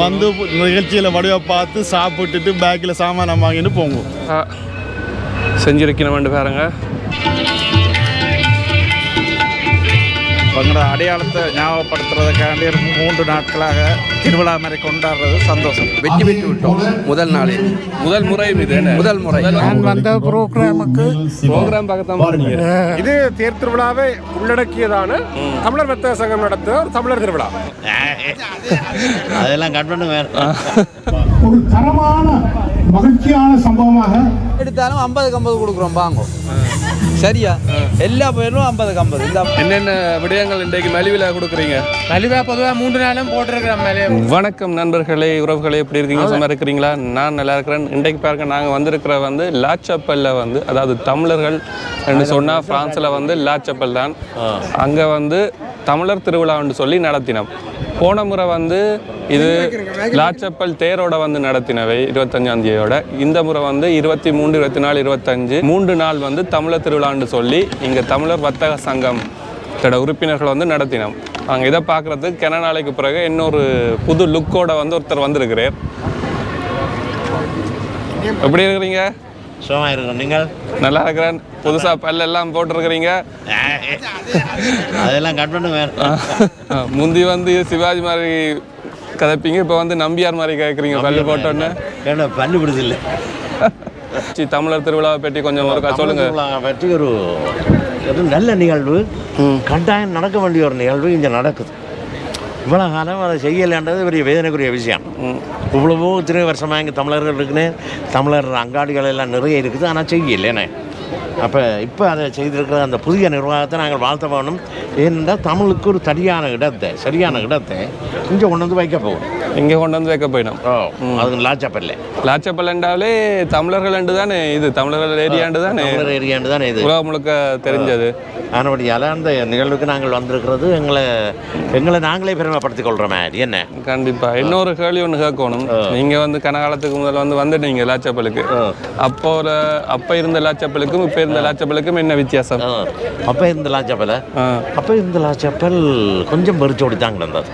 வந்து நிகழ்ச்சியில் வடிவை பார்த்து சாப்பிட்டுட்டு பேக்கில் சாமானம் வாங்கிட்டு போங்க. ஆ. வேண்டு பாருங்க. எங்களோட அடையாளத்தை ஞாபகப்படுத்துறதுக்காண்டி மூன்று நாட்களாக திருவிழா மாதிரி கொண்டாடுறது சந்தோஷம். வெற்றி பெற்று விட்டோம். முதல் நாளில் முதல் முறை இது. என்ன முதல் முறை. நான் வந்த ப்ரோக்ராமுக்கு ப்ரோக்ராம் பார்க்கத்தான் போனீங்க இது தேர் திருவிழாவை உள்ளடக்கியதான தமிழர் வர்த்தக சங்கம் நடத்துகிற ஒரு தமிழர் திருவிழா. அதெல்லாம் கட் பண்ண வேறு ஒரு தரமான மகிழ்ச்சியான சம்பவமாக எடுத்தாலும் ஐம்பதுக்கு ஐம்பது கொடுக்குறோம் வாங்க. சரியா? எல்லா பேரும் ஐம்பதுக்கு ஐம்பது. இந்த என்னென்ன விடயங்கள் இன்றைக்கு மலிவில் கொடுக்குறீங்க? மலிவா பொதுவாக மூன்று நாளும் போட்டிருக்கிறோம் மேலே வணக்கம் நண்பர்களே உறவுகளே எப்படி இருக்கீங்க? சும்மா இருக்கிறீங்களா? நான் நல்லா இருக்கிறேன். இன்றைக்கு பாருங்க நாங்கள் வந்திருக்கிற வந்து லாச்சப்பல்ல வந்து அதாவது தமிழர்கள் என்று சொன்னால் ஃப்ரான்ஸில் வந்து லாச்சப்பல் தான். அங்கே வந்து தமிழர் திருவிழான்னு சொல்லி நடத்தினோம். போன முறை வந்து இது லாச்சப்பல் தேரோட வந்து நடத்தினவை இருபத்தஞ்சாம் தேதியோட. இந்த முறை வந்து இருபத்தி மூன்று இருபத்தி நாலு இருபத்தஞ்சு மூன்று நாள் வந்து தமிழர் திருவிழான்னு சொல்லி இங்கே தமிழர் வர்த்தக சங்கம் தோட உறுப்பினர்கள் வந்து நடத்தினோம். அங்கே இதை பார்க்குறதுக்கு கென நாளைக்கு பிறகு இன்னொரு புது லுக்கோட வந்து ஒருத்தர் வந்திருக்கிறார். எப்படி இருக்கிறீங்க? சும்மா இருக்கும் நீங்கள்? நல்லா இருக்கிறேன். புதுசாக பல்லெல்லாம் போட்டிருக்கிறீங்க. அதெல்லாம் கட் பண்ண முந்தி வந்து சிவாஜி மாதிரி கதைப்பீங்க இப்போ வந்து நம்பியார் மாதிரி கேட்குறீங்க பல்லு போட்டோன்னே. ஏன்னா பல்லு விடுதில்லை சி, தமிழர் திருவிழாவை பற்றி கொஞ்சம் ஒருக்கா சொல்லுங்க. பற்றி ஒரு ஒரு நல்ல நிகழ்வு. கட்டாயம் நடக்க வேண்டிய ஒரு நிகழ்வு இங்கே நடக்குது. இவ்வளோ காலம் அதை செய்யலைன்றது பெரிய வேதனைக்குரிய விஷயம். இவ்வளவோ இத்தனை வருஷமாக இங்கே தமிழர்கள் இருக்குன்னு தமிழர் அங்காடிகள் எல்லாம் நிறைய இருக்குது ஆனால் செய்யலைண்ணே அப்போ இப்போ அதை செய்திருக்கிற அந்த புதிய நிர்வாகத்தை நாங்கள் வாழ்த்த வேணும் ஏனென்றால் தமிழுக்கு ஒரு சரியான இடத்தை சரியான இடத்தை இங்கே கொண்டு வந்து வைக்க போகும் இங்கே கொண்டு வந்து வைக்க போயிடும். ஓ அது லாச்சப்பல்ல லாச்சப்பல் என்றாலே தமிழர்கள் தானே இது தமிழர்கள் ஏரியாண்டு தானே ஏரியாண்டு தானே இது? உலகம் முழுக்க தெரிஞ்சது. ஆனபடியால் அந்த நிகழ்வுக்கு நாங்கள் வந்திருக்கிறது. எங்களை எங்களை நாங்களே பெருமைப்படுத்திக் கொள்கிற மாதிரி என்ன? கண்டிப்பா. இன்னொரு கேள்வி ஒன்று கேட்கணும். நீங்க வந்து கனகாலத்துக்கு முதல்ல வந்து வந்துட்டீங்க லாச்சப்பலுக்கு. அப்போ அப்போ இருந்த லாச்சப்பலுக்கும் இப்போ இருந்த லாச்சப்பலுக்கும் என்ன வித்தியாசம்? அப்போ இருந்த லாச்சப்பல். அப்போ இருந்த லாச்சப்பல் கொஞ்சம் வெறிச்சோடி தான் கிடந்தது.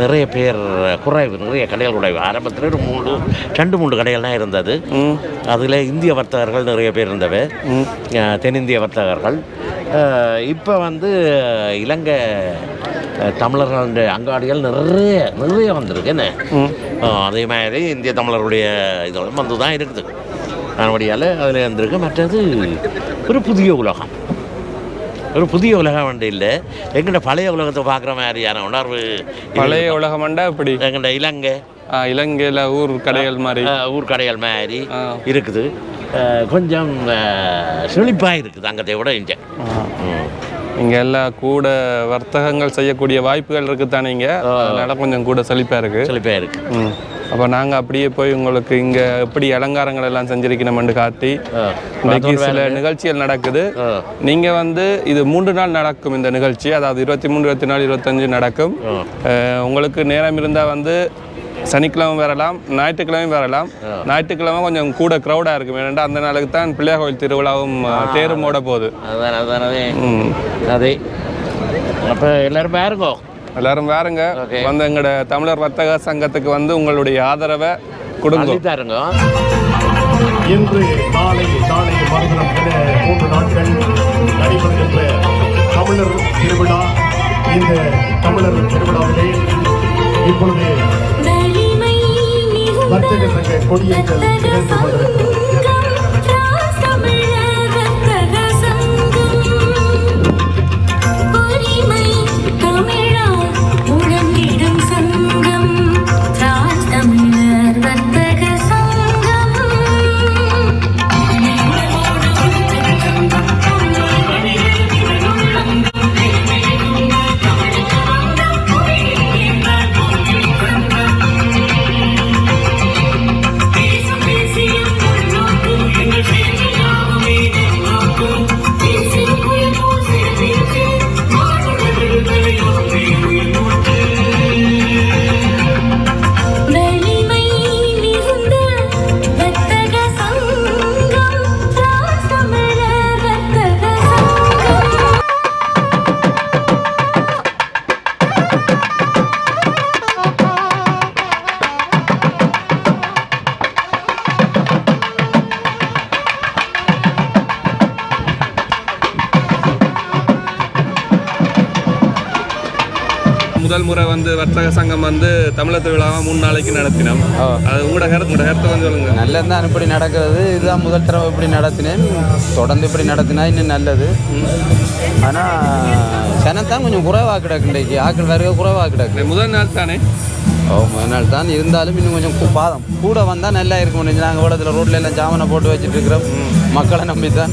நிறைய பேர் குறைவு நிறைய கடைகள் குறைவு. ஆரம்பத்தில் ஒரு மூன்று ரெண்டு மூன்று கடைகள் தான் இருந்தது. அதில் இந்திய வர்த்தகர்கள் நிறைய பேர் இருந்தவை. தென்னிந்திய வர்த்தகர்கள். இப்போ வந்து இலங்கை தமிழர்களுடைய அங்காடிகள் நிறைய நிறைய வந்திருக்கு. என்ன? அதே மாதிரி இந்திய தமிழர்களுடைய இதோட வந்து தான் இருக்குது அதனுடையால் அதில் இருந்திருக்கு மற்றது ஒரு புதிய உலகம். ஒரு புதிய உலகம் வந்து இல்லை. எங்கிட்ட பழைய உலகத்தை பார்க்குற மாதிரியான உணர்வு பழைய உலகமண்டா இப்படி எங்கிட்ட இலங்கை. இலங்கையில ஊர் கடைகள் மாதிரி. ஊர் கடைகள் மாதிரி. இருக்குது. கொஞ்சம் செழிப்பாக இருக்குது அங்கத்தை விட இங்கே. இங்க எல்லாம் கூட வர்த்தகங்கள் செய்யக்கூடிய வாய்ப்புகள் இருக்குதானே இங்க? அதனால கொஞ்சம் கூட செழிப்பா இருக்கு. செழிப்பாக இருக்குது. அப்ப நாங்க அப்படியே போய் உங்களுக்கு இங்க எப்படி அலங்காரங்கள் எல்லாம் செஞ்சிருக்கணும்னு காட்டி இன்னைக்கு சில நிகழ்ச்சிகள் நடக்குது. நீங்க வந்து இது மூன்று நாள் நடக்கும் இந்த நிகழ்ச்சி அதாவது இருபத்தி மூணு இருபத்தி நாலு இருபத்தஞ்சு நடக்கும். உங்களுக்கு நேரம் இருந்தா வந்து சனிக்கிழமை வரலாம் ஞாயிற்றுக்கிழமையும் வரலாம். ஞாயிற்றுக்கிழமை கொஞ்சம் கூட க்ரௌடாக இருக்கும். ஏன்னா அந்த நாளுக்கு தான் பிள்ளையார் கோயில் திருவிழாவும் தேரும் ஓட போகுது. அதுதான் அதுதான் அதே ம். அதே அப்போ எல்லாரும் பாருங்கோ. எல்லாரும் வேறுங்க Okay. வந்து எங்களோட தமிழர் வர்த்தக சங்கத்துக்கு வந்து உங்களுடைய ஆதரவை கொடுங்க. இன்று நாளை நாளை மறுதினம் என மூன்று நாட்கள் நடைபெறுகின்ற தமிழர் திருவிழா இந்த தமிழர் திருவிழாவிலே இப்பொழுது வர்த்தக சங்க கொடியேற்றல் நிகழ்ந்து கொண்டிருக்கிறது. முதல் முறை வந்து வர்த்தக சங்கம் வந்து தமிழர் திருவிழாவை மூணு நாளைக்கு நடத்தினோம். அது உங்களோட கருத்து உங்களோட கருத்தை வந்து சொல்லுங்க. நல்லது தான் இப்படி நடக்கிறது. இதுதான் முதல் தடவை இப்படி நடத்தினேன். தொடர்ந்து இப்படி நடத்தினா இன்னும் நல்லது. ஆனால் சனத்தான் கொஞ்சம் குறைவாக கிடக்கு இன்றைக்கு. ஆக்கள் வருக குறைவாக கிடக்கு. முதல் நாள் தானே? அதனால் தான். இருந்தாலும் இன்னும் கொஞ்சம் பாதம். கூட வந்தால் நல்லா இருக்கும். நாங்கள் இடத்துல ரோட்ல எல்லாம் ஜாமனை போட்டு வச்சுட்டு இருக்கிறோம். மக்களை நம்பி தான்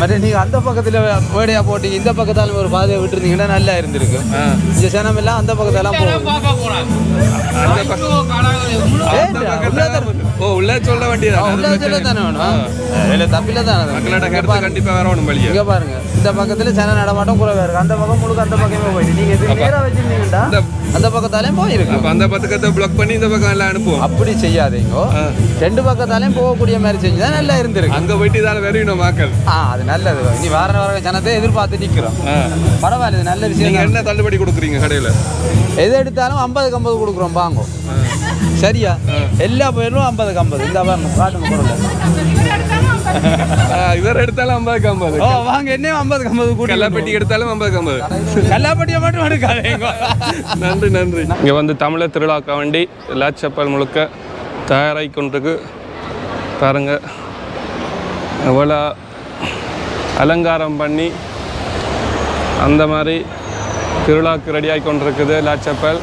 மற்ற நீங்கள் அந்த பக்கத்தில் வேடையாக போட்டு இந்த பக்கத்தாலும் ஒரு பாதையை விட்டுருந்தீங்கன்னா நல்லா இருந்திருக்கும். இந்த சனம் எல்லாம் அந்த பக்கத்தெல்லாம் போகும் ஓ உள்ள சொல்ல வேண்டியது உள்ள வச்சுல தானே வேணும். இல்லை தப்பில தானே மக்களோட கருத்து கண்டிப்பா வரணும் வழியா இங்க பாருங்க. இந்த பக்கத்துல சன நடமாட்டம் குறைவா இருக்கு. அந்த பக்கம் முழுக்க அந்த பக்கமே போயிட்டு. நீங்க இது நேரா வச்சிருந்தீங்கடா இந்த- அந்த பக்கத்தாலையும் போயிருக்கு அப்ப அந்த பக்கத்தை பிளாக் பண்ணி இந்த பக்கம் எல்லாம் அனுப்புவோம். அப்படி செய்யாதீங்க. ரெண்டு பக்கத்தாலையும் போகக்கூடிய மாதிரி செஞ்சுதான் நல்லா இருந்திருக்கு. அங்க போயிட்டு இதால வெறியணும் மக்கள். ஆ அது நல்லது. இனி வார வார ஜனத்தை எதிர்பார்த்து நிக்கிறோம். பரவாயில்ல இது நல்ல விஷயம் என்ன தள்ளுபடி கொடுக்குறீங்க கடையில? எது எடுத்தாலும் ஐம்பதுக்கு ஐம்பது கொடுக்குறோம் வாங்க. சரியா? எல்லா பயிரும் ஐம்பதுக்கு ஐம்பது. இந்த காட்டுங்க பொருள் இவர் எடுத்தாலும் ஐம்பதுக்கு ஐம்பது. ஓ வாங்க என்ன ஐம்பதுக்கு ஐம்பது கூட்டி கல்லாப்பட்டி எடுத்தாலும் ஐம்பதுக்கு ஐம்பது. கல்லாப்பட்டியை மட்டும் எடுக்காதீங்க நன்றி நன்றி. இங்கே வந்து தமிழர் திருவிழாக்க வேண்டி லாச்சப்பல் முழுக்க தயாராகி கொண்டிருக்கு. பாருங்க. எவ்வளோ அலங்காரம் பண்ணி அந்த மாதிரி திருவிழாக்கு ரெடியாகி கொண்டிருக்குது லாச்சப்பல்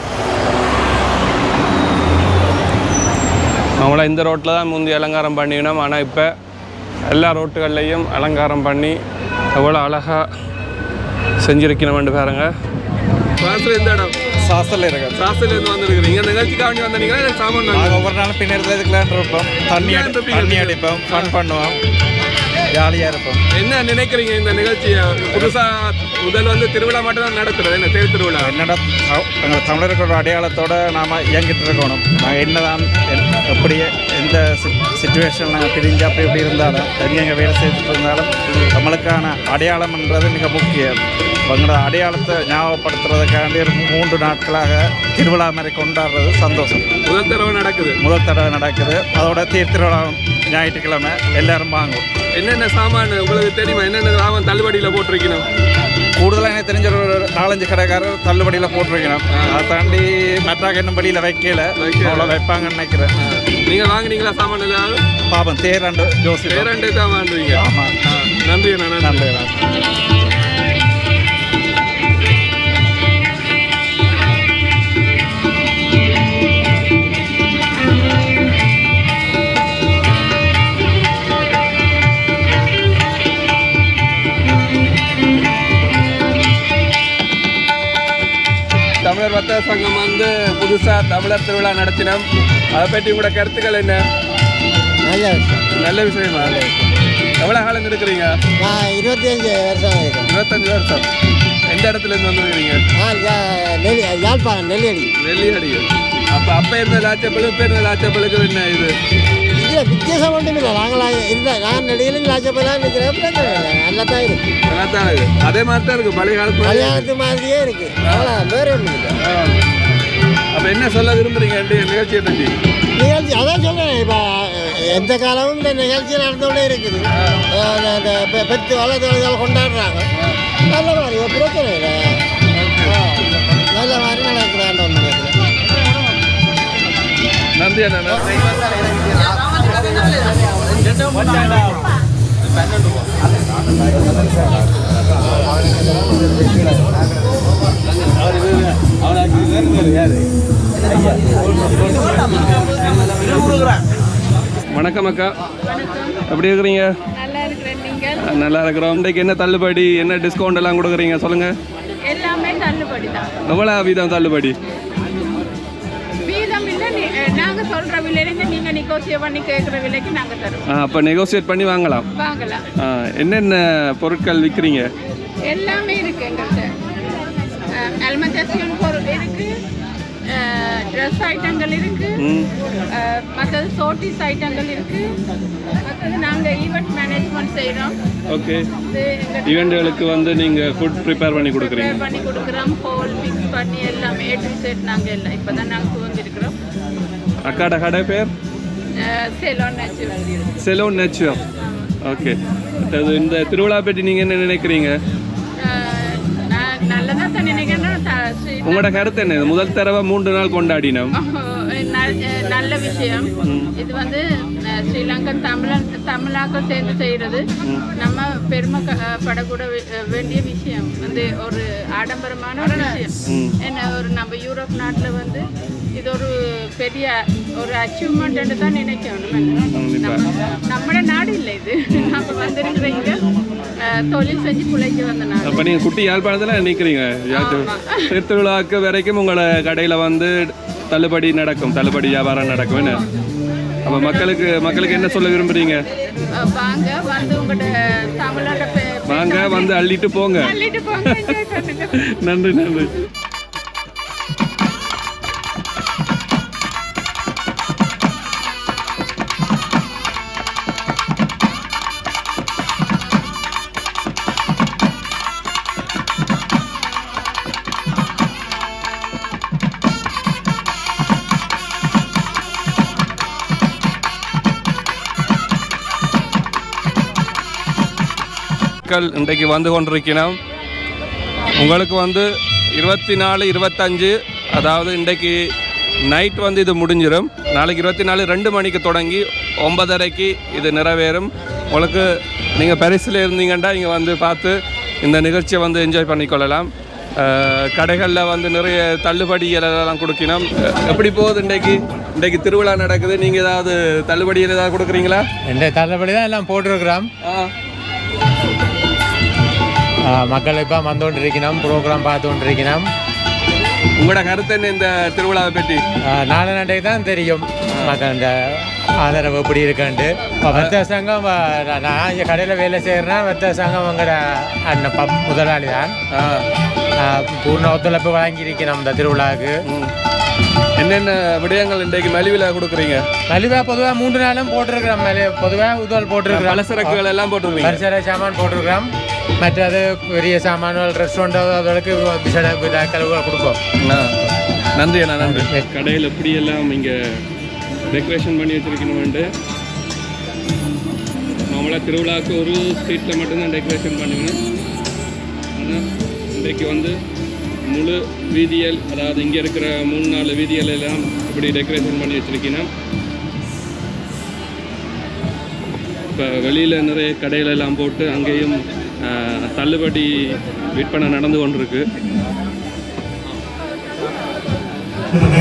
அவங்கள இந்த ரோட்டில் தான் முந்தி அலங்காரம் பண்ணினோம். ஆனால் இப்போ எல்லா ரோட்டுகள்லையும் அலங்காரம் பண்ணி எவ்வளோ அழகாக செஞ்சிருக்கணும்னு பாருங்க. ஃப்ரான்ஸில் எந்த இடம்? சாஸ்திரில் இருக்கு. சாஸ்திரிலேருந்து வந்துருக்குறீங்க இந்த நிகழ்ச்சிக்காக வேண்டி வந்தீங்களா இல்லை சாமான் நாங்கள் ஒவ்வொரு நாளும் பின்னேறதுல இதுக்கெல்லாம் இருப்போம். தண்ணி. தண்ணி அடிப்போம். ஃபன் பண்ணுவோம். ஜாலியாக இருப்போம். என்ன நினைக்கிறீங்க இந்த நிகழ்ச்சியை? புதுசாக முதல் வந்து திருவிழா மட்டும் தான் நடத்துறது என்ன தேர் திருவிழா? என்னடா எங்கள் தமிழர்களோட அடையாளத்தோட நாம் இயங்கிட்டு இருக்கணும். நாங்கள் என்னதான் என்- எப்படி எந்த சுச்சுவேஷன் நாங்கள் பிரிஞ்சு அப்படி இப்படி இருந்தாலும் எங்கெங்கே வேலை செய்துட்டு இருந்தாலும் நம்மளுக்கான அடையாளம்ன்றது மிக முக்கியம். எங்களோட அடையாளத்தை ஞாபகப்படுத்துறதுக்காண்டி ஒரு மூன்று நாட்களாக திருவிழா மாதிரி கொண்டாடுறது சந்தோஷம். முதல் தடவை நடக்குது. முதல் தடவை நடக்குது. அதோட தேர் திருவிழா ஞாயிற்றுக்கிழமை எல்லாரும் வாங்கும் என்னென்ன சாமான் உங்களுக்கு தெரியுமா? என்னென்ன சாமான் தள்ளுபடியில் போட்டிருக்கணும்? கூடுதலாக எனக்கு தெரிஞ்ச ஒரு நாலஞ்சு கடைக்காரர் தள்ளுபடியில் போட்டிருக்கணும் அதை தாண்டி மற்றாக இன்னும் படியில் வைக்கல அவ்வளோ வைப்பாங்கன்னு நினைக்கிறேன் நீங்கள் வாங்குனீங்களா சாமான் ஏதாவது பாப்பம் தேராண்டு ஜோசி பேரண்டே தான் வாங்குறீங்க ஆமாம் நன்றி அண்ணா நன்றி வர்த்தக சங்கம் வந்து புதுசாக தமிழர் திருவிழா நடத்தினோம். அதை பற்றி உங்களோட கருத்துக்கள் என்ன? நல்ல விஷயம். நல்ல விஷயமா? எவ்வளோ காலம் இருக்கிறீங்க? நான் இருபத்தி அஞ்சு வருஷம் இருபத்தஞ்சு வருஷம். எந்த இடத்துல இருந்து வந்துருக்கிறீங்க? யாழ்ப்பாணம் நெல்லியடி. வெள்ளியடி அப்போ அப்போ இருந்த லாச்சப்பல் இப்போ இருந்த லாச்சப்பலுக்கு என்ன இது? இதில் வித்தியாசம் ஒன்றும் இல்லை நாங்களா இருந்த நான் நெடியிலும் லாச்சப்பெல்லாம் இருக்கிறேன் இல்லை நல்லா தான் இருக்கு நல்லா தான் இருக்கு அதே மாதிரி தான் இருக்கு பழைய காலத்து மாதிரி கல்யாணத்து மாதிரியே இருக்கு அவ்வளோ வேற ஒன்றும் இல்லை அப்போ என்ன சொல்ல விரும்புறீங்க இந்த நிகழ்ச்சியை பற்றி நிகழ்ச்சி அதான் சொல்கிறேன் இப்போ எந்த காலமும் இந்த நிகழ்ச்சி நடந்துகிட்டே இருக்குது பெ- பெத்து வளர்த்தவர்கள் கொண்டாடுறாங்க நல்ல மாதிரி ஒரு பிரச்சனை இல்லை நல்ல மாதிரி நினைக்கிறேன் நன்றி அண்ணா நன்றி வணக்கம் அக்கா. எப்படி இருக்கிறீங்க? நல்லா இருக்கிறோம். இன்றைக்கு என்ன தள்ளுபடி? என்ன டிஸ்கவுண்ட் எல்லாம் கொடுக்குறீங்க? சொல்லுங்க. எல்லாமே தள்ளுபடி தான். எவ்வளோ வீதம் தள்ளுபடி? நிகோசியேட் பண்ணி கேட்குற விலைக்கு நாங்க தருவோம். அப்போ நெகோசியேட் பண்ணி வாங்கலாம். வாங்கலாம். என்னென்ன பொருட்கள் விற்கிறீங்க எல்லாமே இருக்கு எங்கள்கிட்ட அல்மந்தேசியன் பொருள் இருக்கு ட்ரெஸ் ஐட்டங்கள் இருக்கு மற்றது சோட்டிஸ் ஐட்டங்கள் இருக்கு. மற்றது நாங்க ஈவெண்ட் மேனேஜ்மெண்ட் செய்றோம். ஓகே ஈவெண்ட்டுகளுக்கு வந்து நீங்கள் ஃபுட் ப்ரிப்பேர் பண்ணி கொடுக்குறீங்க. prepare பண்ணி கொடுக்குறோம். ஹோல் மிக்ஸ் பண்ணி எல்லாமே ஏ டு செட் நாங்க எல்லாம் இப்பதான் நாங்க சுதந்திருக்கிறோம் அக்காட கடை பேர்? செலோன் நேச்சுரல் ஓகே அது இந்த திருவிழா பற்றி நீங்கள் என்ன நினைக்கிறீங்க? உங்களோட கருத்து என்ன? முதல் தடவை மூன்று நாள் கொண்டாடினோம். நல்- நல்ல விஷயம். இது வந்து ஸ்ரீலங்கன் தமிழன் தமிழாக்கள் சேர்ந்து செய்கிறது நம்ம பெருமை படக்கூட வேண்டிய விஷயம். வந்து ஒரு ஆடம்பரமான ஒரு விஷயம். என்ன ஒரு நம்ம யூரோப் நாட்டில் வந்து இது ஒரு பெரிய ஒரு அச்சீவ்மெண்ட் தான் நினைக்கணும் நம்ம நம்மளோட நாடு இல்லை இது. நம்ம வந்திருக்கிற இங்க அஹ், தொழில் செஞ்சு பிழைக்க வந்த நாடு. அப்போ நீங்கள் குட்டி யாழ்ப்பாணத்தில் நிற்கிறீங்க திருவிழாக்கு வரைக்கும் உங்களை கடையில் வந்து தள்ளுபடி நடக்கும். தள்ளுபடி வியாபாரம் நடக்கும் என்ன? அப்போ மக்களுக்கு மக்களுக்கு என்ன சொல்ல விரும்புறீங்க? வாங்க வந்து உங்களோட தமிழோட வாங்க வந்து அள்ளிட்டு போங்க. நன்றி நன்றி. மக்கள் இன்றைக்கு வந்து கொண்டிருக்கிறோம் உங்களுக்கு வந்து இருபத்தி நாலு இருபத்தஞ்சு அதாவது இன்றைக்கு நைட் வந்து இது முடிஞ்சிடும் நாளைக்கு இருபத்தி நாலு ரெண்டு மணிக்கு தொடங்கி ஒன்பதரைக்கு இது நிறைவேறும். உங்களுக்கு நீங்கள் பரிசில் இருந்தீங்கன்னா இங்கே வந்து பார்த்து இந்த நிகழ்ச்சியை வந்து என்ஜாய் பண்ணிக்கொள்ளலாம். கடைகளில் வந்து நிறைய தள்ளுபடி எல்லாம் கொடுக்கணும் எப்படி போகுது இன்றைக்கு? இன்றைக்கு திருவிழா நடக்குது. நீங்கள் ஏதாவது தள்ளுபடி ஏதாவது கொடுக்குறீங்களா? இந்த தள்ளுபடி தான் எல்லாம் போட்டிருக்கிறோம். மக்கள் இப்போ வந்து கொண்டிருக்கணும் ப்ரோக்ராம் பார்த்து கொண்டிருக்கணும் உங்களோட கருத்து என்ன இந்த திருவிழாவை பற்றி? நாலு நாட்டைக்கு தான் தெரியும். மக்கள் இந்த ஆதரவு எப்படி இருக்குன்ட்டு. இப்போ வர்த்தக சங்கம் நான் இங்கே கடையில் வேலை செய்கிறேன்னா வர்த்தக சங்கம் உங்களோட அண்ணன் பப் முதலாளி தான். பூர்ண ஒத்துழைப்பு வழங்கியிருக்கணும் இந்த திருவிழாவுக்கு. என்னென்ன விடயங்கள் இன்றைக்கு மலிவில் கொடுக்குறீங்க? மலிவா பொதுவாக மூன்று நாளும் போட்டிருக்கிறோம் மலி பொதுவாக உதவல் போட்டிருக்கிறோம். பலசரக்குகள் எல்லாம் போட்டுருவீங்க பரிசர சாமான் போட்டிருக்கிறோம். மற்றது பெரிய சாமான்கள் ரெஸ்டாரண்ட் அதற்கு விசேட கழுவுகள் கொடுப்போம் அண்ணா, நன்றி அண்ணா நன்றி கடையில் எப்படி எல்லாம் இங்கே டெக்கரேஷன் பண்ணி வச்சிருக்கணும்ட்டு நார்மலாக திருவிழாவுக்கு ஒரு ஸ்ட்ரீட்டில் மட்டும்தான் டெக்கரேஷன் பண்ணுவேன் ஆனால் இன்றைக்கு வந்து முழு வீதியல் அதாவது இங்கே இருக்கிற மூணு நாலு வீதியல் எல்லாம் இப்படி டெக்கரேஷன் பண்ணி வச்சிருக்கணும் இப்போ வெளியில் நிறைய கடைகள் எல்லாம் போட்டு அங்கேயும் தள்ளுபடி விற்பனை நடந்து கொண்டிருக்கு.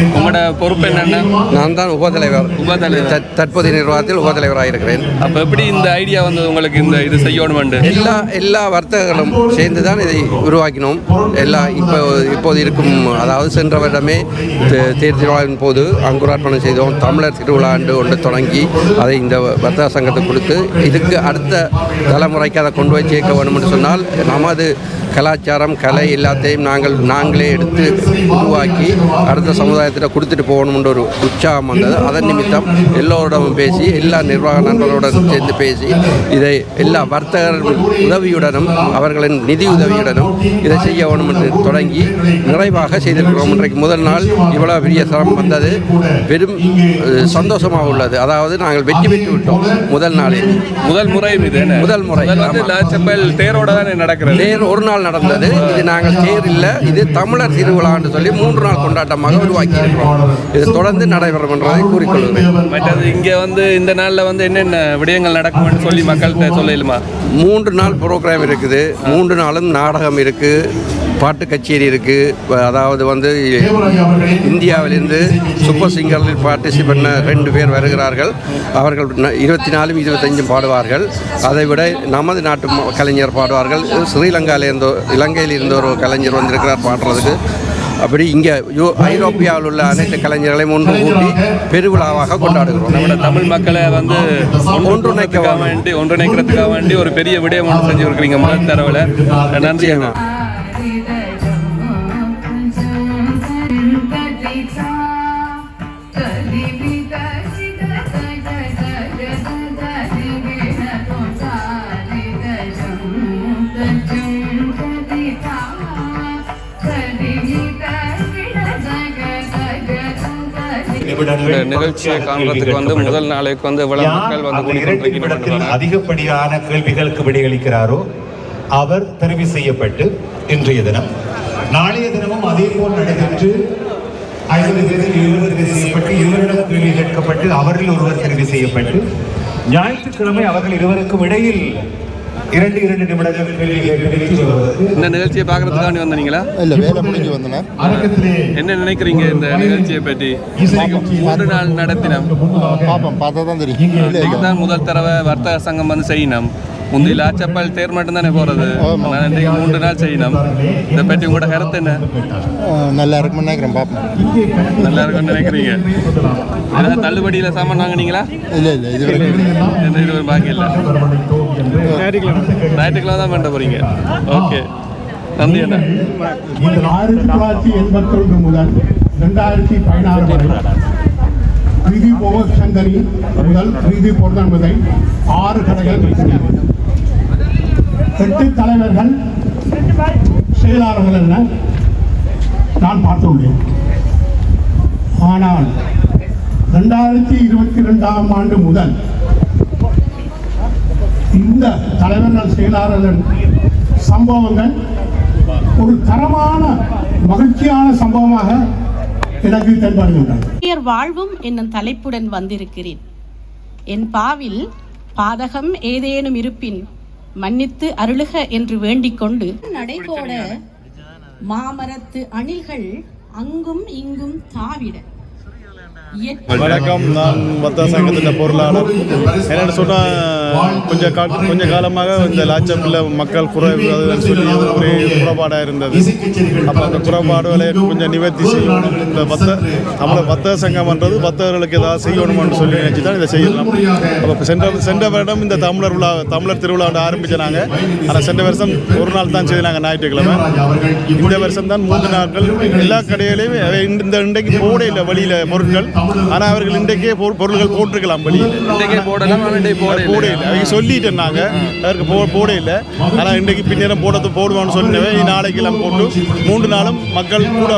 உங்களோட பொறுப்பு என்னென்ன? நான் தான் உபதலைவர். உபதலைவர். தற்- தற்போதைய நிர்வாகத்தில் உபதலைவராக இருக்கிறேன் அப்போ எப்படி இந்த ஐடியா வந்து உங்களுக்கு இந்த இது செய்யணுமெண்டு எல்லா எல்லா வர்த்தகர்களும் சேர்ந்து தான் இதை உருவாக்கினோம். எல்லா இப்போ இப்போது இருக்கும் அதாவது சென்ற வருடமே தேர் திருவிழாவின் போது அங்குரார்ப்பணம் செய்தோம். தமிழர் திருவிழா ஆண்டு ஒன்று தொடங்கி அதை இந்த வர்த்தக சங்கத்துக்கு கொடுத்து இதுக்கு அடுத்த தலைமுறைக்கு அதை கொண்டு போய் சேர்க்க வேண்டும் என்று சொன்னால் நமது கலாச்சாரம் கலை எல்லாத்தையும் நாங்கள் நாங்களே எடுத்து உருவாக்கி அடுத்த சமுதாயத்தில் கொடுத்துட்டு போகணும்ன்ற ஒரு உற்சாகம் வந்தது. அதன் நிமித்தம் எல்லோரிடமும் பேசி எல்லா நிர்வாக நண்பர்களுடன் சேர்ந்து பேசி இதை எல்லா வர்த்தகர் உதவியுடனும் அவர்களின் நிதி உதவியுடனும் இதை செய்ய வேணும் என்று தொடங்கி நிறைவாக செய்திருக்கிறோம். இன்றைக்கு முதல் நாள் இவ்வளவு பெரிய சிரமம் வந்தது. பெரும் சந்தோஷமாக உள்ளது. அதாவது நாங்கள் வெற்றி பெற்று விட்டோம் முதல் நாளில். முதல் முறை? முதல் முறை தேரோட தானே நடக்கிறது? தேர் ஒரு நாள் நடந்தது. இது நாங்கள் இல்லை இது தமிழர் திருவிழான்னு சொல்லி மூன்று நாள் கொண்டாட்டமாக உருவாக்கி இருக்கிறோம் இது தொடர்ந்து நடைபெறும் என்பதை கூறிக்கொள்கிறேன். மற்றது இங்கே வந்து இந்த நாளில் வந்து என்னென்ன விடயங்கள் நடக்கும்னு சொல்லி மக்கள்கிட்ட சொல்லலுமா மூன்று நாள் ப்ரோக்ராம் இருக்குது. மூன்று நாளும் நாடகம் இருக்குது பாட்டு கச்சேரி இருக்குது அதாவது வந்து இந்தியாவிலிருந்து சூப்பர் சிங்கரில் பார்ட்டிசிபேட் பண்ண ரெண்டு பேர் வருகிறார்கள். அவர்கள் இருபத்தி நாலும் இருபத்தஞ்சும் பாடுவார்கள். அதை விட நமது நாட்டு கலைஞர் பாடுவார்கள். ஸ்ரீலங்காவில் இருந்த இலங்கையில் இருந்த ஒரு கலைஞர் வந்திருக்கிறார் பாடுறதுக்கு. அப்படி இங்கே யூ ஐரோப்பியாவில் உள்ள அனைத்து கலைஞர்களையும் ஒன்று கூட்டி பெருவிழாவாக கொண்டாடுகிறோம். நம்மளோட தமிழ் மக்களை வந்து ஒன்றுணைக்க வேண்டி ஒன்றிணைக்கிறதுக்காக வேண்டி ஒரு பெரிய விடயம் ஒன்று செஞ்சு இருக்கிறீங்க முதல் தரவில் நன்றி இந்த நிகழ்ச்சியை காண்றதுக்கு வந்து முதல் நாளைக்கு வந்து இவ்வளவு மக்கள் வந்து அதிகப்படியான கேள்விகளுக்கு விடையளிக்கிறாரோ அவர் தெரிவு செய்யப்பட்டு இன்றைய தினம். நாளைய தினமும் அதே போல் நடைபெற்று ஐம்பது பேரில் இருவர் தெரிவு செய்யப்பட்டு இருவரிடம் கேள்வி கேட்கப்பட்டு அவரில் ஒருவர் தெரிவு செய்யப்பட்டு ஞாயிற்றுக்கிழமை அவர்கள் இருவருக்கும் இடையில் இரண்டு இரண்டு நிமிடங்கள் இந்த நிகழ்ச்சியை பார்க்கறதுக்காண்டி வந்தீங்களா? இல்லை வேலை முடிஞ்சு வந்தேன்? என்ன நினைக்கிறீங்க இந்த நிகழ்ச்சியை பற்றி? மூன்று நாள் நடத்தினோம். பார்ப்போம் பார்த்தா தான் தெரியும். இல்லை இன்னைக்கு தான் முதல் தடவை வர்த்தக சங்கம் வந்து செய்யணும். முந்தி லாச்சப்பல் தேர் மட்டும் தானே போறது ஆனா இன்னைக்கு மூன்று நாள் செய்யணும் இதை பற்றி உங்களோட கருத்து என்ன நல்லா இருக்கும்னு நினைக்கிறேன் பார்ப்போம் நல்லா இருக்கும்னு நினைக்கிறீங்க ஏதாவது தள்ளுபடியில சாமான் வாங்குனீங்களா இல்லை இல்லை இது வரைக்கும் இது ஒரு பாக்கி இல்லை ஞாயிற்றுக்கிழமை தான் பண்ண போறீங்க ஓகே நன்றி அண்ணா ஆயிரத்தி தொள்ளாயிரத்தி எண்பத்தொன்று முதல் ரெண்டாயிரத்தி பதினாறு வரை பிரீதி போகத் சங்கரி முதல் பிரீதி பொருந்தன் வரை ஆறு கடைகள் எட்டு தலைவர்கள் செயலாளர்கள் என நான் பார்த்துள்ளேன். ஆனால் ரெண்டாயிரத்தி இருபத்தி ரெண்டாம் ஆண்டு முதல் இந்த தலைவர்கள் செயலாளர்கள் சம்பவங்கள் ஒரு தரமான மகிழ்ச்சியான சம்பவமாக எனக்கு தென்படுகின்றன. வாழ்வும் என்னும் தலைப்புடன் வந்திருக்கிறேன். என் பாவில் பாதகம் ஏதேனும் இருப்பின் மன்னித்து அருளுக என்று வேண்டிக் கொண்டு நடைபோட மாமரத்து அணில்கள் அங்கும் இங்கும் தாவிட. வணக்கம். நான் வர்த்தக சங்கத்தின் பொருளாளர். என்னென்னு சொன்னால் கொஞ்சம் கா கொஞ்சம் காலமாக இந்த லாச்சப்பில் மக்கள் குறைவு அதுன்னு சொல்லி ஒரே குறைபாடாக இருந்தது. அப்போ அந்த குறைபாடுகளை கொஞ்சம் நிவர்த்தி செய்யணும் இந்த பத்த நம்மளை பத்த சங்கம்ன்றது வர்த்தகர்களுக்கு ஏதாவது செய்யணும்னு சொல்லி நினச்சி தான் இதை செய்யலாம். அப்போ சென்ற சென்ற வருடம் இந்த தமிழர் விழா தமிழர் திருவிழா வந்து ஆனால் சென்ற வருஷம் ஒரு நாள் தான் செய்தாங்க ஞாயிற்றுக்கிழமை. இந்த வருஷம் தான் மூன்று நாட்கள் எல்லா கடையிலையும் இந்த இன்றைக்கு போட இல்லை வழியில் பொருட்கள். ஆனால் அவர்கள் இன்றைக்கே பொரு- பொருட்கள் போட்டிருக்கலாம் வெளியில். இன்றைக்கே போடலாம் போட இல்லை. அவங்க சொல்லிட்டேன் நாங்கள் அதற்கு போ போட இல்லை. ஆனால் இன்றைக்கு பின்னேரம் போடத்து போடுவான்னு சொன்னவே நாளைக்கு எல்லாம் போட்டு மூன்று நாளும் மக்கள் கூட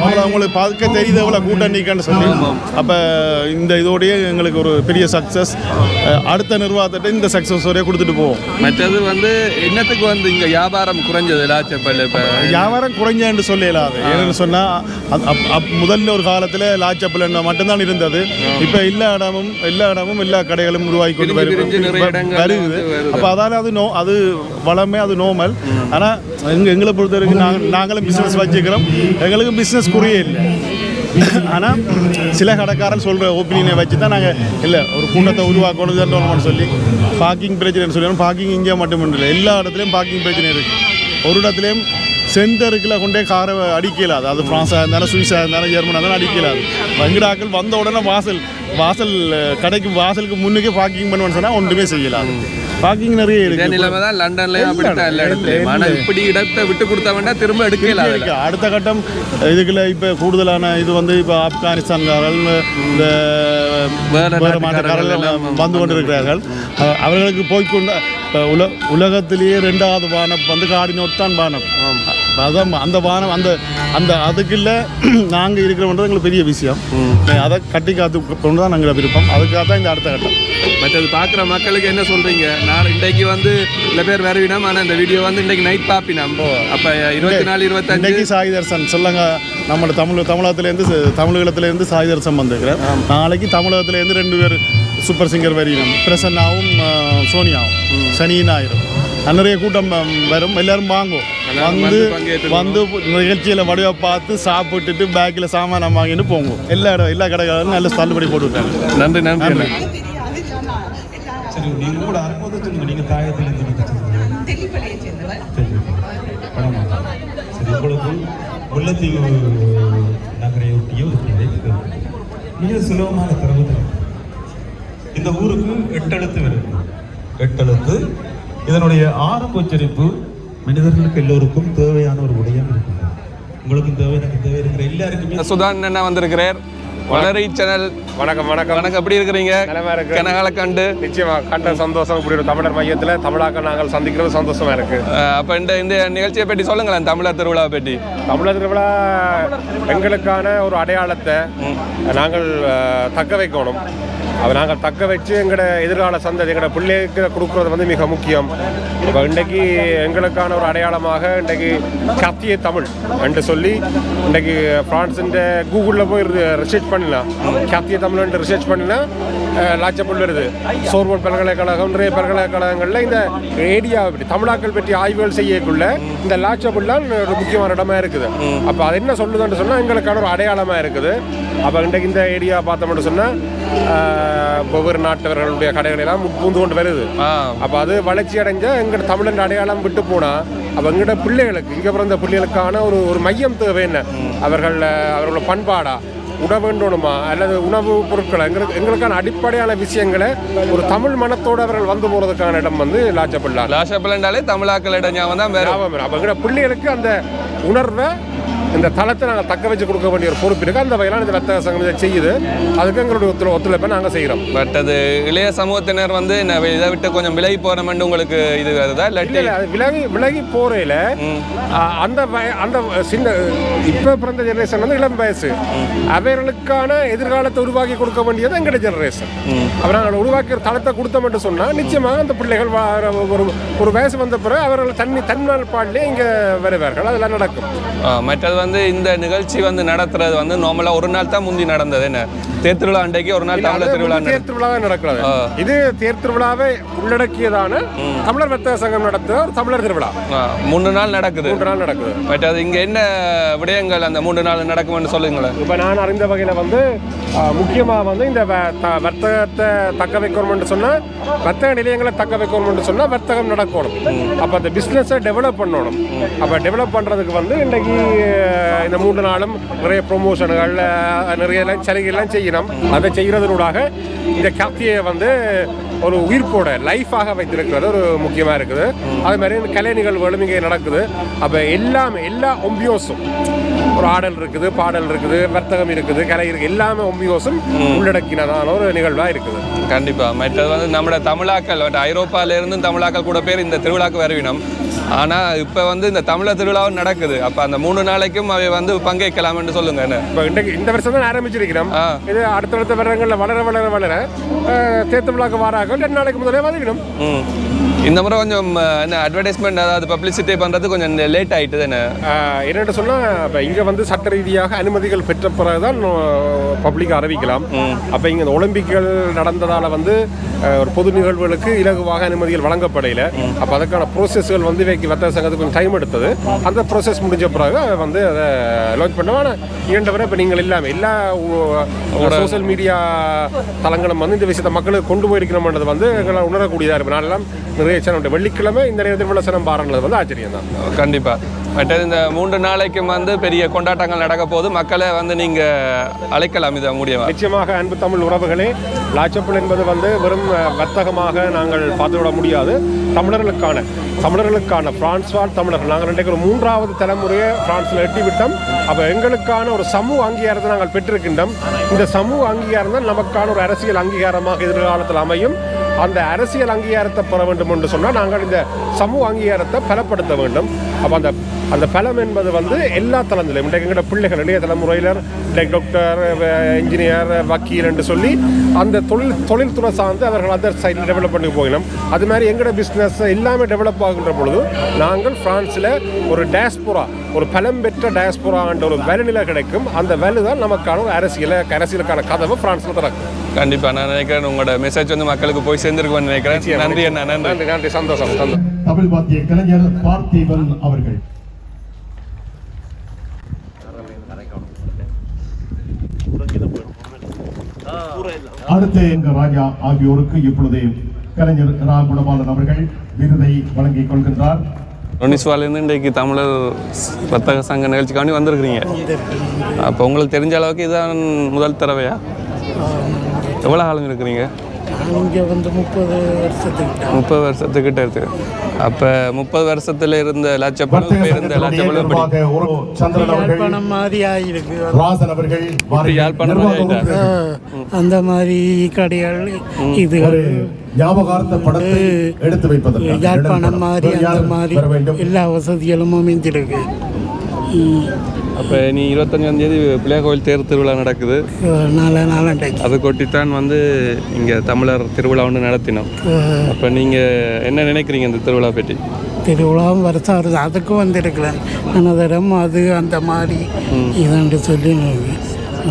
அவங்கள அவங்களுக்கு பார்க்க தெரியுது எவ்வளோ கூட்டம் நீக்கன்னு சொல்லி. அப்போ இந்த இதோடய எங்களுக்கு ஒரு பெரிய சக்ஸஸ் அடுத்த நிர்வாகத்திட்ட இந்த சக்ஸஸ் வரைய கொடுத்துட்டு போவோம். மற்றது வந்து என்னத்துக்கு வந்து இங்க வியாபாரம் குறைஞ்சது லாச்சப்பல் இப்ப வியாபாரம் குறைஞ்சேன்னு சொல்லலாது ஏன்னு சொன்னால் முதல்ல ஒரு காலத்தில் லாச்சப்பல் மட்டும்தான் இருந்தது. இப்போ எல்லா இடமும் எல்லா இடமும் எல்லா கடைகளும் உருவாக்கி கொண்டு வருது. அப்போ அதால அது நோ அது வளமே அது நோமல் ஆனால் எங்க எங்களை பொறுத்த வரைக்கும் நாங்கள் நாங்களும் பிஸ்னஸ் வச்சுக்கிறோம். எங்களுக்கு பிஸ்னஸ் குறைய இல்லை. ஆனால் சில கடைக்காரன் சொல்கிற ஒப்பீனியனை வச்சு தான் நாங்கள் இல்லை ஒரு கூட்டத்தை உருவாக்கணும்னு சொல்லி பார்க்கிங் பிரச்சனைன்னு சொல்லி பார்க்கிங் இங்கே மட்டும் இல்லை. எல்லா இடத்துலையும் பார்க்கிங் பிரச்சனை இருக்குது ஒரு இடத்துலையும் சென்டருக்குள்ள கொண்டே காரை அடிக்கலாது அது. ஃப்ரான்ஸாக இருந்தாலும் சுவிஸாக இருந்தாலும் ஜெர்மனாக இருந்தாலும் அடிக்கலாது வங்கிடாக்கள் வந்த உடனே வாசல் வாசல் கடைக்கு வாசலுக்கு முன்னுக்கே பார்க்கிங் பண்ணுவேன்னு சொன்னால் ஒன்றுமே செய்யலாது பார்க்கிங் நிறைய இருக்கு. நிலைமை தான் லண்டன்லயும் அப்படித்தான் எல்லா இடத்துலயும். இப்படி இடத்தை விட்டு கொடுத்தா வேண்டாம் திரும்ப எடுக்கல இருக்கு. அடுத்த கட்டம் இதுக்குள்ள இப்போ கூடுதலான இது வந்து இப்போ ஆப்கானிஸ்தான்காரர்கள் இந்த வேற நாட்டுக்காரர்கள் வந்து கொண்டிருக்கிறார்கள். அவர்களுக்கு போய்க்கொண்ட இப்ப உல உலகத்திலேயே ரெண்டாவது வானம் வந்து காடினோட் தான் வானம் அதான் அந்த வானம் அந்த அந்த அதுக்குள்ள நாங்கள் இருக்கிறோன்றது எங்களுக்கு பெரிய விஷயம். அதை கட்டி காத்து கொண்டு தான் நாங்கள் விருப்பம். அதுக்காக தான் இந்த அடுத்த கட்டம். மற்றது பார்க்குற மக்களுக்கு என்ன சொல்றீங்க? நான் இன்றைக்கு வந்து சில பேர் வருவினோம் ஆனா இந்த வீடியோ வந்து இன்றைக்கு நைட் பாப்பினோம் அப்ப இருபத்தி நாலு இருபத்தஞ்சு. இன்னைக்கு சாய் தர்சன் சொல்லுங்க. நம்மளோட தமிழ் தமிழகத்துலேருந்து தமிழகத்துலேருந்து சாய் தர்சன் வந்துருக்கிறேன் நாளைக்கு தமிழகத்துலேருந்து ரெண்டு பேர் சூப்பர் சிங்கர் வரையினம் பிரசன்னாவும் சோனியாவும் சனி ஞாயிறு நிறைய கூட்டம் வரும். எல்லாரும் வாங்கும் வந்து வந்து நிகழ்ச்சியில் வடிவை பார்த்து சாப்பிட்டுட்டு பேக்கில் சாமானம் வாங்கிட்டு போங்க. எல்லா இடம் எல்லா கடைகளும் நல்ல தள்ளுபடி போட்டு விட்டாங்க நன்றி நன்றி. அண்ணா. சரி நீங்க கூட அனுபவத்தை சொல்லுங்க. நீங்க தாயத்தில் இருந்து சரி உங்களுக்கு முல்லைத்தீவு நகரையொட்டிய ஒரு மிக சுலபமான தரவு. இந்த ஊருக்கு எட்டெழுத்து வருது. எட்டெழுத்து இதனுடைய ஆரம்ப உச்சரிப்பு மனிதர்களுக்கு எல்லோருக்கும் தேவையான ஒரு விடயம் உங்களுக்கும் தேவை எனக்கு தேவை இருக்கிற எல்லாருக்குமே சுதான் என்ன வந்திருக்கிறார். வளரை சேனல். வணக்கம் வணக்கம். வணக்கம். எப்படி இருக்கிறீங்க? கனகால கண்டு. நிச்சயமா கண்ட சந்தோஷம் இப்படி ஒரு தமிழர் மையத்தில் தமிழாக்க நாங்கள் சந்திக்கிறது சந்தோஷமா இருக்கு. அப்ப இந்த இந்த நிகழ்ச்சியை பற்றி சொல்லுங்களேன் தமிழர் திருவிழாவை பற்றி. தமிழர் திருவிழா எங்களுக்கான ஒரு அடையாளத்தை நாங்கள் தக்க வைக்கணும். அதை நாங்கள் தக்க வச்சு எங்களோட எதிர்கால சந்ததி எங்களோட பிள்ளைக்கு கொடுக்குறது வந்து மிக முக்கியம். இப்போ இன்றைக்கு எங்களுக்கான ஒரு அடையாளமாக இன்றைக்கு கத்திய தமிழ் என்று சொல்லி இன்றைக்கு ஃப்ரான்ஸுன்ற கூகுளில் போய் ரிசர்ச் பண்ணலாம் கத்திய தமிழ் ரிசர்ச் பண்ணினா லாச்சப்பல் வருது. சோர்போன் பல்கலைக்கழகம் நிறைய பல்கலைக்கழகங்களில் இந்த ஏரியா பற்றி தமிழாக்கள் பற்றி ஆய்வுகள் செய்யக்குள்ள இந்த லாச்சப்பல்லாம் ஒரு முக்கியமான இடமா இருக்குது. அப்போ அது என்ன சொல்லுதுன்னு சொன்னால் எங்களுக்கான ஒரு அடையாளமாக இருக்குது. அப்போ இன்றைக்கு இந்த ஏரியா பார்த்தோம்னு சொன்னால் ஒவ்வொரு நாட்டவர்களுடைய கடைகள் எல்லாம் பூந்து கொண்டு வருது. அப்போ அது வளர்ச்சி அடைஞ்ச எங்கள் தமிழன் அடையாளம் விட்டு போனால் அப்போ எங்களோட பிள்ளைகளுக்கு இங்கே பிறந்த பிள்ளைகளுக்கான ஒரு ஒரு மையம் தேவை என்ன? அவர்கள் அவர்களோட பண்பாடா? உண வேண்டணுமா அல்லது உணவு பொருட்களை எங்களுக்கு எங்களுக்கான அடிப்படையான விஷயங்களை ஒரு தமிழ் மனத்தோடு அவர்கள் வந்து போகிறதுக்கான இடம் வந்து லாச்சப்பள்ளா லாஷப்பலண்டாலே தமிழாக்களிடம் ஞாபகம் தான் வேறு அப்போ எங்களோட பிள்ளைகளுக்கு அந்த உணர்வை இந்த தளத்தை நாங்கள் தக்க வச்சு கொடுக்க வேண்டிய ஒரு பொறுப்பு இருக்குது அந்த வகையிலான இந்த வர்த்தக சங்கம் இதை செய்யுது. அதுக்கு எங்களுடைய ஒத்துழை ஒத்துழைப்பை நாங்கள் செய்கிறோம் பட் அது இளைய சமூகத்தினர் வந்து இதை விட்டு கொஞ்சம் விலகி போகிறமெண்டு உங்களுக்கு இது வருதா? இல்லை இல்லாட்டி விலகி விலகி போறையில் அந்த அந்த சின்ன இப்போ பிறந்த ஜெனரேஷன் வந்து இளம் வயசு. அவர்களுக்கான எதிர்காலத்தை உருவாக்கி கொடுக்க வேண்டியது எங்களோட ஜெனரேஷன் அப்போ நாங்கள் உருவாக்கிற தளத்தை கொடுத்தோம்னு சொன்னால் நிச்சயமாக அந்த பிள்ளைகள் ஒரு ஒரு வயசு வந்த பிறகு அவர்கள் தண்ணி தன்னால் பாடலே இங்கே வருவார்கள். அதெல்லாம் நடக்கும். மற்றது வந்து இந்த நிகழ்ச்சி வந்து நடத்துறது வந்து நார்மலாக ஒரு நாள் தான் முந்தி நடந்தது என்ன? தேர் திருவிழா அன்றைக்கு ஒரு நாள் தமிழர் திருவிழா தேர் திருவிழாவே நடக்கிறது. இது தேர் திருவிழாவை உள்ளடக்கியதான தமிழர் வர்த்தக சங்கம் நடத்துகிற ஒரு தமிழர் திருவிழா. மூன்று நாள் நடக்குது. மூன்று நாள் நடக்குது. பட் அது இங்கே என்ன விடயங்கள் அந்த மூன்று நாள் நடக்கும்னு சொல்லுங்களேன். இப்போ நான் அறிந்த வகையில் வந்து முக்கியமாக வந்து இந்த வர்த்தகத்தை தக்க வைக்கணும்னு சொன்னால் வர்த்தக நிலையங்களை தக்க வைக்கணும்னு சொன்னால் வர்த்தகம் நடக்கணும். அப்போ அந்த பிஸ்னஸை டெவலப் பண்ணணும். அப்போ டெவலப் பண்ணுறதுக்கு வந்து இன்றைக்கி இந்த மூன்று நாளும் நிறைய ப்ரொமோஷன்கள் நிறைய எல்லாம் சலுகைலாம் செய்யணும். அதை செய்கிறதனூடாக இந்த கத்தியை வந்து ஒரு உயிர்ப்போட லைஃபாக வைத்திருக்கிறது. ஒரு முக்கியமாக இருக்குது. அது மாதிரி கலை நிகழ்வுகளும் இங்கே நடக்குது. அப்போ எல்லாமே எல்லா ஒம்பியோஸும் ஒரு ஆடல் இருக்குது பாடல் இருக்குது வர்த்தகம் இருக்குது கலை இருக்குது. எல்லாமே ஒம்பியோஸும் உள்ளடக்கினதான ஒரு நிகழ்வாக இருக்குது. கண்டிப்பா. மற்றது வந்து நம்மளோட தமிழாக்கள் ஐரோப்பால இருந்து தமிழாக்கள் கூட பேர் இந்த திருவிழாக்கு வருவினம். ஆனா இப்ப வந்து இந்த தமிழர் திருவிழாவும் நடக்குது. அப்ப அந்த மூணு நாளைக்கும் அவை வந்து பங்கேற்கலாம்னு சொல்லுங்க இப்போ இன்றைக்கு இந்த வருஷம் தான் ஆரம்பிச்சிருக்கிறோம். இது அடுத்தடுத்த வருடங்களில் வளர வளர வளர தேர்த்து விழாக்கு வாராக ரெண்டு நாளைக்கு முதலே வந்துக்கணும் இந்த முறை கொஞ்சம் என்ன அட்வர்டைஸ்மெண்ட் அதாவது பப்ளிசிட்டி பண்றது கொஞ்சம் லேட் ஆயிட்டு தானே சொன்னால் இப்போ இங்கே வந்து சட்ட ரீதியாக அனுமதிகள் பெற்ற பிறகு தான் பப்ளிக் அறிவிக்கலாம். அப்போ இங்கே இந்த ஒலிம்பிக்கள் நடந்ததால் வந்து ஒரு பொது நிகழ்வுகளுக்கு இலகுவாக அனுமதிகள் வழங்கப்படையில அப்போ அதுக்கான ப்ரோசஸ்கள் வந்து வைக்க வர்த்தக சங்கத்துக்கு கொஞ்சம் டைம் எடுத்தது. அந்த ப்ரோசஸ் முடிஞ்ச பிறகு வந்து அதை லான்ச் பண்ணுவோம் ஆனால் இரண்டு வரை இப்போ நீங்கள் எல்லாமே எல்லா சோஷியல் மீடியா தளங்களும் வந்து இந்த விஷயத்தை மக்களுக்கு கொண்டு போயிருக்கணும்ன்றது வந்து எங்களால் உணரக்கூடியதாக இருக்கும். நாளெல்லாம் நிறைய சேனல் வெள்ளிக்கிழமை இந்த நேரத்தில் விமர்சனம் பாருன்றது வந்து ஆச்சரியம் தான் கண்டிப்பா. மற்றது இந்த மூன்று நாளைக்கும் வந்து பெரிய கொண்டாட்டங்கள் நடக்க போது மக்களை வந்து நீங்க அழைக்கலாம். இதை முடியவா நிச்சயமாக அன்பு தமிழ் உறவுகளே லாச்சப்பல் என்பது வந்து வெறும் வர்த்தகமாக நாங்கள் பார்த்துவிட முடியாது. தமிழர்களுக்கான தமிழர்களுக்கான பிரான்ஸ் வாழ் தமிழர்கள். நாங்கள் இன்றைக்கு ஒரு மூன்றாவது தலைமுறையை பிரான்ஸில் எட்டி விட்டோம் அப்போ எங்களுக்கான ஒரு சமூக அங்கீகாரத்தை நாங்கள் பெற்றிருக்கின்றோம். இந்த சமூக அங்கீகாரம் தான் நமக்கான ஒரு அரசியல் அங்கீகாரமாக எதிர்காலத்தில் அமையும். அந்த அரசியல் அங்கீகாரத்தை பெற வேண்டும் என்று சொன்னால் நாங்கள் இந்த சமூக அங்கீகாரத்தை பலப்படுத்த வேண்டும். அப்போ அந்த அந்த பலம் என்பது வந்து எல்லா தளத்திலும் இன்றைக்கு எங்களோட பிள்ளைகள் இளைய தலைமுறையினர் இன்றைக்கு டாக்டர் இன்ஜினியர் வக்கீல் என்று சொல்லி அந்த தொழில் தொழில்துறை சார்ந்து அவர்கள் அதர் சைடில் டெவலப் பண்ணி போகணும். அது மாதிரி எங்களோட பிஸ்னஸ் எல்லாமே டெவலப் ஆகின்ற பொழுது நாங்கள் பிரான்ஸில் ஒரு டேஸ்புரா ஒரு பலம் பெற்ற டேஸ்புரா என்ற ஒரு வலுநிலை கிடைக்கும். அந்த வலு தான் நமக்கான ஒரு அரசியலை அரசியலுக்கான கதவை ஃப்ரான்ஸில் திறக்கும். கண்டிப்பா நான் நினைக்கிறேன் உங்களோட மெசேஜ் வந்து மக்களுக்கு போய் சேர்ந்துருக்கும்னு நினைக்கிறேன். நன்றி அண்ணா நன்றி. நன்றி சந்தோஷம் சந்தோஷம். தமிழ் வாத்திய கலைஞர் பார்த்திபன் அவர்கள். அடுத்து எங்க ராஜா ஆகியோருக்கு இப்பொழுது கலைஞர் ரா குணபாலன் அவர்கள் விருதை வழங்கிக் கொள்கின்றார். நொனிஸ்வாலேருந்து இன்றைக்கு தமிழர் வர்த்தக சங்க நிகழ்ச்சிக்காண்டி வந்திருக்கிறீங்க. அப்போ உங்களுக்கு தெரிஞ்ச அளவுக்கு இதுதான் முதல் தடவையா? எவ்வளோ காலம் இருக்கிறீங்க? இங்கே வந்து முப்பது வருஷத்துக்கு முப்பது வருஷத்துக்கிட்ட இருக்கு. அப்போ முப்பது வருஷத்துல இருந்த லட்சப்பணம் இருந்த லட்சப்பணம் மாதிரி அவர்கள் வாருங்கள். யாழ்ப்பாணம். அந்த மாதிரி கடைகள் இது ஒரு ஞாபகார்த்த படத்தை எடுத்து வைப்பதற்கு யாழ்ப்பாணம் மாதிரி அந்த மாதிரி எல்லா வசதிகளும் அமைஞ்சிருக்கு அப்போ நீ இருபத்தஞ்சாம் தேதி பிள்ளையார் கோவில் தேர் திருவிழா நடக்குது. நாலு நாலண்டைக்கு அதை கொட்டித்தான் வந்து இங்கே தமிழர் திருவிழா ஒன்று நடத்தினோம். அப்போ நீங்கள் என்ன நினைக்கிறீங்க இந்த திருவிழா பற்றி? திருவிழாவும் வருஷம் வருது அதுக்கும் வந்திருக்கிறேன் அனதரம் அது அந்த மாதிரி இதாண்டு சொல்லி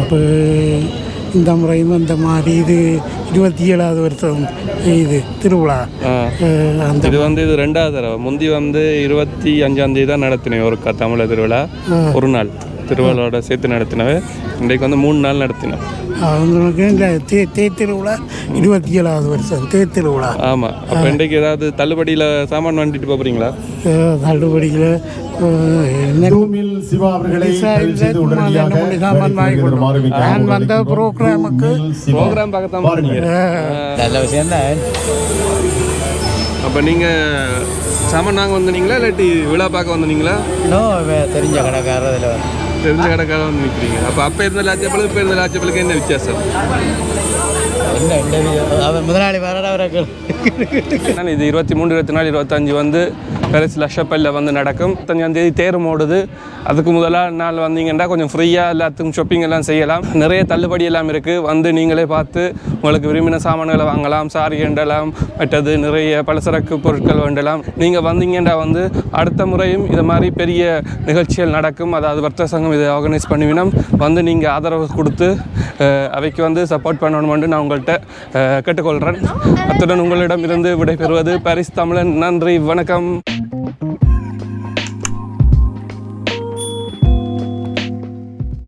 அப்போ இந்த முறையும் அந்த மாதிரி இது இருபத்தி ஏழாவது வருஷம் இது திருவிழா. அந்த இது வந்து இது ரெண்டாவது தடவை. முந்தி வந்து இருபத்தி அஞ்சாம் தேதி தான் நடத்தினேன் ஒரு தமிழர் திருவிழா. ஒரு நாள். திருவிழாவோட சேர்த்து நடத்தினவே. இன்றைக்கு வந்து மூணு நாள் நடத்தினோம். அவங்களுக்கு இந்த தே தேர் திருவிழா இருபத்தி ஏழாவது வருஷம் தேர் திருவிழா. ஆமாம் அப்போ இன்றைக்கு ஏதாவது தள்ளுபடியில் சாமான் வாங்கிட்டு போகிறீங்களா தள்ளுபடியில் சிவா அவர்களை நான் வந்த ப்ரோக்ராமுக்கு ப்ரோக்ராம் பார்க்கத்தான் நல்ல விஷயம் தான். அப்போ நீங்கள் சாமான் நாங்கள் வந்தீங்களா இல்லாட்டி விழா பார்க்க வந்தீங்களா தெரிஞ்ச கடைக்காரதில் தெரிஞ்ச கடைக்காக வந்து நிற்கிறீங்க அப்போ அப்போ இருந்த லாச்சப்பளுக்கு இப்போ இருந்த லாச்சப்பளுக்கு என்ன வித்தியாசம் என்ன இந்த அவர் முதலாளி இது இருபத்தி மூணு இருபத்தி நாலு இருபத்தஞ்சு வந்து பெருசு லட்சப்பல்ல வந்து நடக்கும். இருபத்தஞ்சாம் தேதி தேரும் ஓடுது அதுக்கு முதலாக நாள் வந்தீங்கன்னா கொஞ்சம் ஃப்ரீயாக எல்லாத்துக்கும் ஷாப்பிங் எல்லாம் செய்யலாம். நிறைய தள்ளுபடி எல்லாம் இருக்குது வந்து நீங்களே பார்த்து உங்களுக்கு விரும்பின சாமான்களை வாங்கலாம். சாரி வேண்டலாம். மற்றது நிறைய பலசரக்கு பொருட்கள் வேண்டலாம். நீங்கள் வந்தீங்கன்னா வந்து அடுத்த முறையும் இது மாதிரி பெரிய நிகழ்ச்சிகள் நடக்கும். அதாவது வர்த்தக சங்கம் இதை ஆர்கனைஸ் பண்ணுவினோம். வந்து நீங்கள் ஆதரவு கொடுத்து அவைக்கு வந்து சப்போர்ட் பண்ணணுமென்று நான் உங்கள்கிட்ட அஹ், கேட்டுக்கொள்கிறேன் அத்துடன் உங்களிடம் இருந்து விடைபெறுவது பாரிஸ் தமிழன். நன்றி வணக்கம்.